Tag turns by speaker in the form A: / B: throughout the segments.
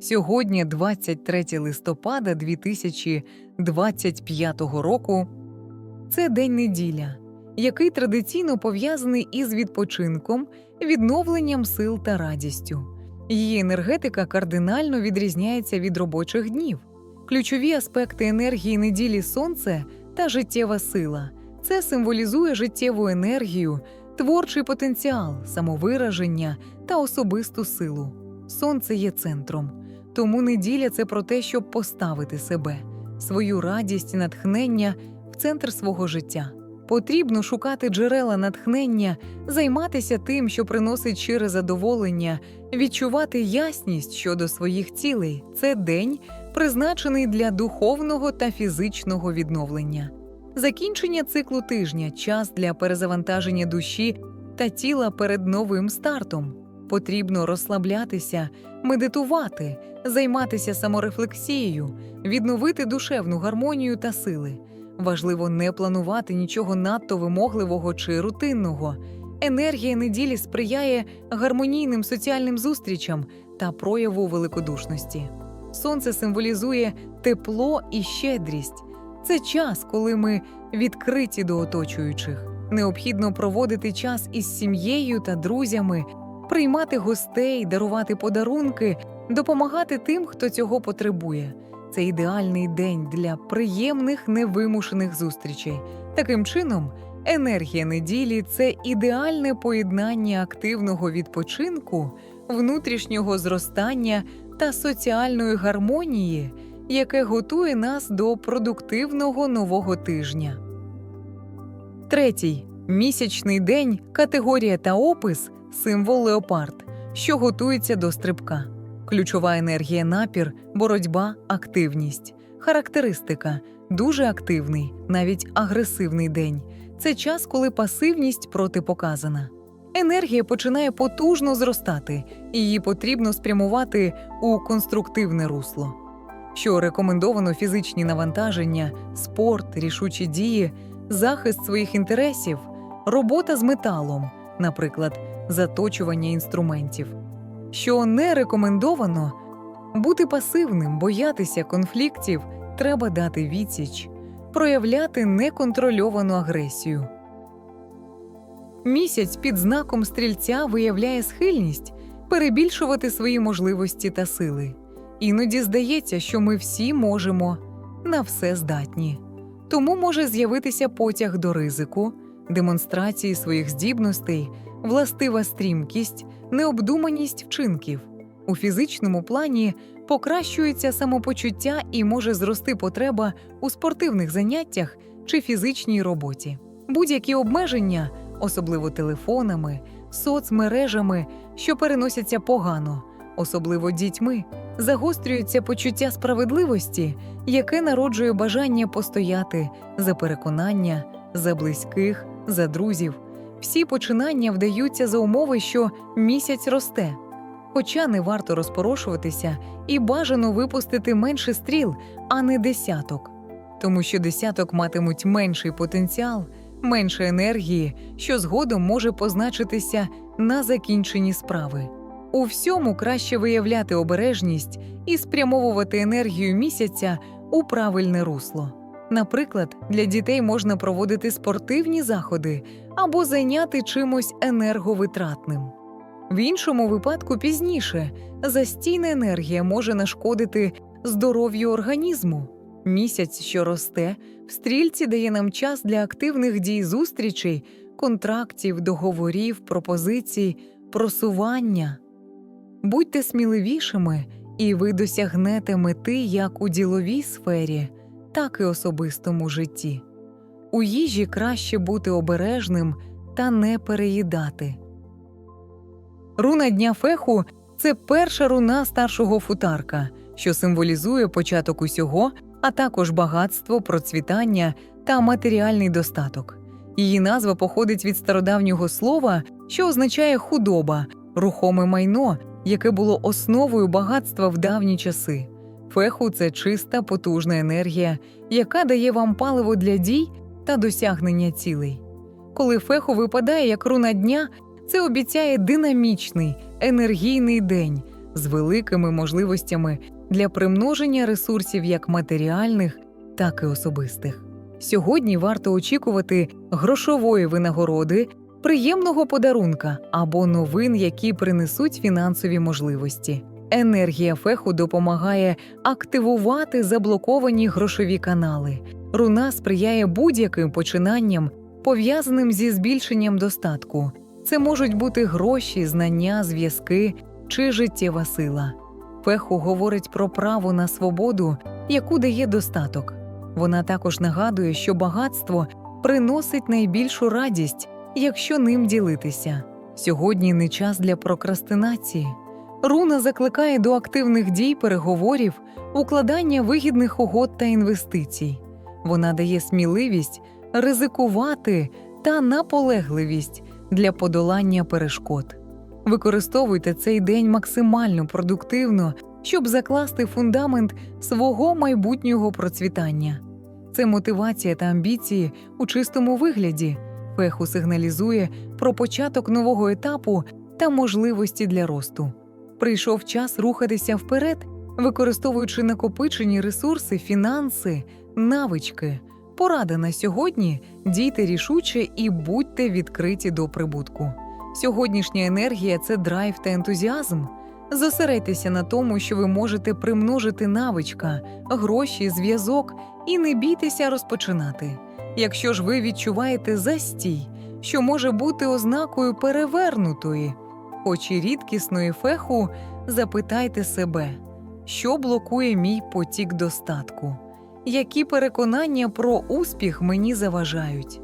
A: Сьогодні, 23 листопада 2025 року, це день неділя, який традиційно пов'язаний із відпочинком, відновленням сил та радістю. Її енергетика кардинально відрізняється від робочих днів. Ключові аспекти енергії неділі сонце та життєва сила. Це символізує життєву енергію, творчий потенціал, самовираження та особисту силу. Сонце є центром, тому неділя це про те, щоб поставити себе, свою радість і натхнення в центр свого життя. Потрібно шукати джерела натхнення, займатися тим, що приносить щире задоволення, відчувати ясність щодо своїх цілей. Це день, призначений для духовного та фізичного відновлення. Закінчення циклу тижня час для перезавантаження душі та тіла перед новим стартом. Потрібно розслаблятися, медитувати, займатися саморефлексією, відновити душевну гармонію та сили. Важливо не планувати нічого надто вимогливого чи рутинного. Енергія неділі сприяє гармонійним соціальним зустрічам та прояву великодушності. Сонце символізує тепло і щедрість. Це час, коли ми відкриті до оточуючих. Необхідно проводити час із сім'єю та друзями, приймати гостей, дарувати подарунки, допомагати тим, хто цього потребує. Це ідеальний день для приємних невимушених зустрічей. Таким чином, енергія неділі це ідеальне поєднання активного відпочинку, внутрішнього зростання та соціальної гармонії, яке готує нас до продуктивного нового тижня. Третій місячний день, категорія та опис символ леопард, що готується до стрибка. Ключова енергія напір, боротьба, активність. Характеристика дуже активний, навіть агресивний день. Це час, коли пасивність протипоказана. Енергія починає потужно зростати, і її потрібно спрямувати у конструктивне русло. Що рекомендовано фізичні навантаження, спорт, рішучі дії, захист своїх інтересів, робота з металом, наприклад, заточування інструментів. Що не рекомендовано бути пасивним, боятися конфліктів, треба дати відсіч, проявляти неконтрольовану агресію. Місяць під знаком стрільця виявляє схильність перебільшувати свої можливості та сили. Іноді здається, що ми всі можемо на все здатні. Тому може з'явитися потяг до ризику, демонстрації своїх здібностей, властива стрімкість, необдуманість вчинків. У фізичному плані покращується самопочуття і може зрости потреба у спортивних заняттях чи фізичній роботі. Будь-які обмеження, особливо телефонами, соцмережами, що переносяться погано, особливо дітьми, загострюється почуття справедливості, яке народжує бажання постояти за переконання, за близьких, за друзів. Всі починання вдаються за умови, що місяць росте. Хоча не варто розпорошуватися і бажано випустити менше стріл, а не десяток, тому що десяток матимуть менший потенціал, менше енергії, що згодом може позначитися на закінченні справи. У всьому краще виявляти обережність і спрямовувати енергію місяця у правильне русло. Наприклад, для дітей можна проводити спортивні заходи або зайняти чимось енерговитратним. В іншому випадку пізніше застійна енергія може нашкодити здоров'ю організму. Місяць, що росте, в стрільці дає нам час для активних дій зустрічей, контрактів, договорів, пропозицій, просування. Будьте сміливішими, і ви досягнете мети як у діловій сфері, так і особистому житті. У їжі краще бути обережним та не переїдати. Руна дня феху це перша руна старшого футарка, що символізує початок усього, а також багатство, процвітання та матеріальний достаток. Її назва походить від стародавнього слова, що означає худоба, рухоме майно, яке було основою багатства в давні часи. Феху це чиста, потужна енергія, яка дає вам паливо для дій та досягнення цілей. Коли феху випадає як руна дня, це обіцяє динамічний, енергійний день, з великими можливостями для примноження ресурсів як матеріальних, так і особистих. Сьогодні варто очікувати грошової винагороди, приємного подарунка або новин, які принесуть фінансові можливості. Енергія феху допомагає активувати заблоковані грошові канали. Руна сприяє будь-яким починанням, пов'язаним зі збільшенням достатку. Це можуть бути гроші, знання, зв'язки чи життєва сила. Феху говорить про право на свободу, яку дає достаток. Вона також нагадує, що багатство приносить найбільшу радість, якщо ним ділитися. Сьогодні не час для прокрастинації. Руна закликає до активних дій, переговорів, укладання вигідних угод та інвестицій. Вона дає сміливість ризикувати та наполегливість для подолання перешкод. Використовуйте цей день максимально продуктивно, щоб закласти фундамент свого майбутнього процвітання. Це мотивація та амбіції у чистому вигляді. Феху сигналізує про початок нового етапу та можливості для росту. Прийшов час рухатися вперед, використовуючи накопичені ресурси, фінанси, навички. Порада на сьогодні дійте рішуче і будьте відкриті до прибутку. Сьогоднішня енергія це драйв та ентузіазм. Зосередьтеся на тому, що ви можете примножити навичка, гроші, зв'язок і не бійтеся розпочинати. Якщо ж ви відчуваєте застій, що може бути ознакою перевернутої, хоч і рідкісної феху, запитайте себе, що блокує мій потік достатку, які переконання про успіх мені заважають.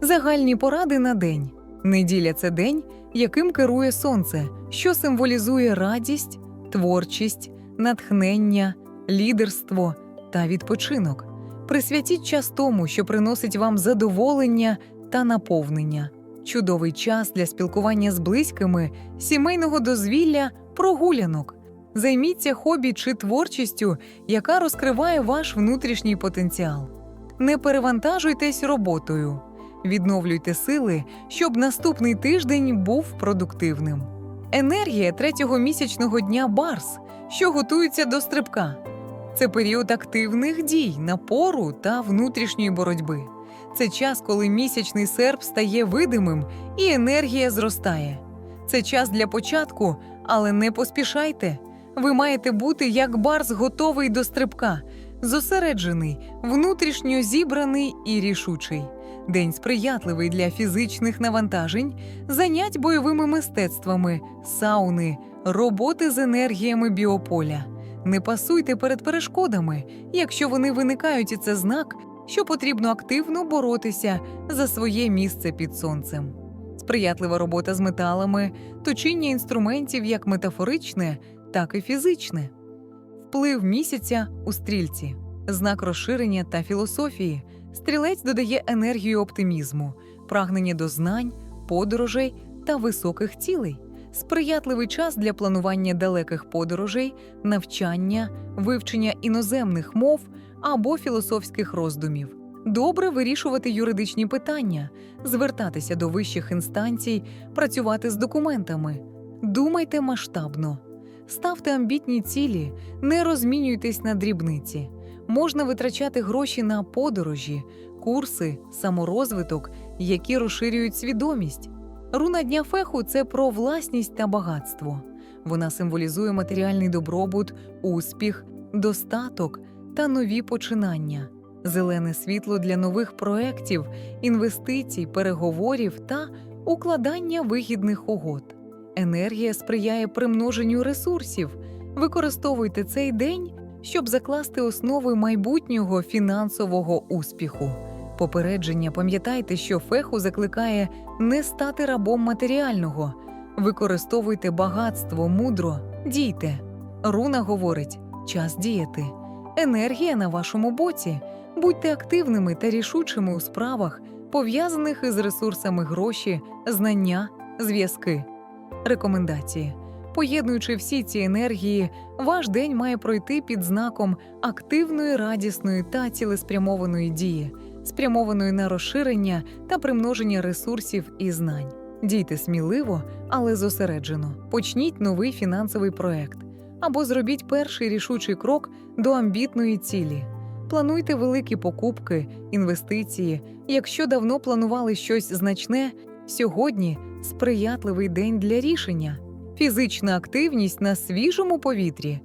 A: Загальні поради на день. Неділя це день, яким керує сонце, що символізує радість, творчість, натхнення, лідерство та відпочинок. Присвятіть час тому, що приносить вам задоволення та наповнення. Чудовий час для спілкування з близькими, сімейного дозвілля, прогулянок. Займіться хобі чи творчістю, яка розкриває ваш внутрішній потенціал. Не перевантажуйтесь роботою. Відновлюйте сили, щоб наступний тиждень був продуктивним. Енергія третього місячного дня Барс, що готується до стрибка. Це період активних дій, напору та внутрішньої боротьби. Це час, коли місячний серп стає видимим і енергія зростає. Це час для початку, але не поспішайте. Ви маєте бути як барс готовий до стрибка, зосереджений, внутрішньо зібраний і рішучий. День сприятливий для фізичних навантажень, занять бойовими мистецтвами, сауни, роботи з енергіями біополя. Не пасуйте перед перешкодами, якщо вони виникають, і це знак, що потрібно активно боротися за своє місце під сонцем. Сприятлива робота з металами, точіння інструментів як метафоричне, так і фізичне, вплив місяця у стрільці, знак розширення та філософії. Стрілець додає енергію оптимізму, прагнення до знань, подорожей та високих цілей, сприятливий час для планування далеких подорожей, навчання, вивчення іноземних мов або філософських роздумів. Добре вирішувати юридичні питання, звертатися до вищих інстанцій, працювати з документами. Думайте масштабно, ставте амбітні цілі, не розмінюйтесь на дрібниці. Можна витрачати гроші на подорожі, курси, саморозвиток, які розширюють свідомість. Руна дня феху це про власність та багатство. Вона символізує матеріальний добробут, успіх, достаток та нові починання, зелене світло для нових проєктів, інвестицій, переговорів та укладання вигідних угод. Енергія сприяє примноженню ресурсів. Використовуйте цей день щоб закласти основи майбутнього фінансового успіху. Попередження пам'ятайте, що феху закликає не стати рабом матеріального, використовуйте багатство мудро, дійте. Руна говорить час діяти, енергія на вашому боці. Будьте активними та рішучими у справах, пов'язаних із ресурсами гроші, знання, зв'язки. Рекомендації. Поєднуючи всі ці енергії, ваш день має пройти під знаком активної, радісної та цілеспрямованої дії, спрямованої на розширення та примноження ресурсів і знань. Дійте сміливо, але зосереджено. Почніть новий фінансовий проект або зробіть перший рішучий крок до амбітної цілі. Плануйте великі покупки, інвестиції. Якщо давно планували щось значне, сьогодні сприятливий день для рішення. Фізична активність на свіжому повітрі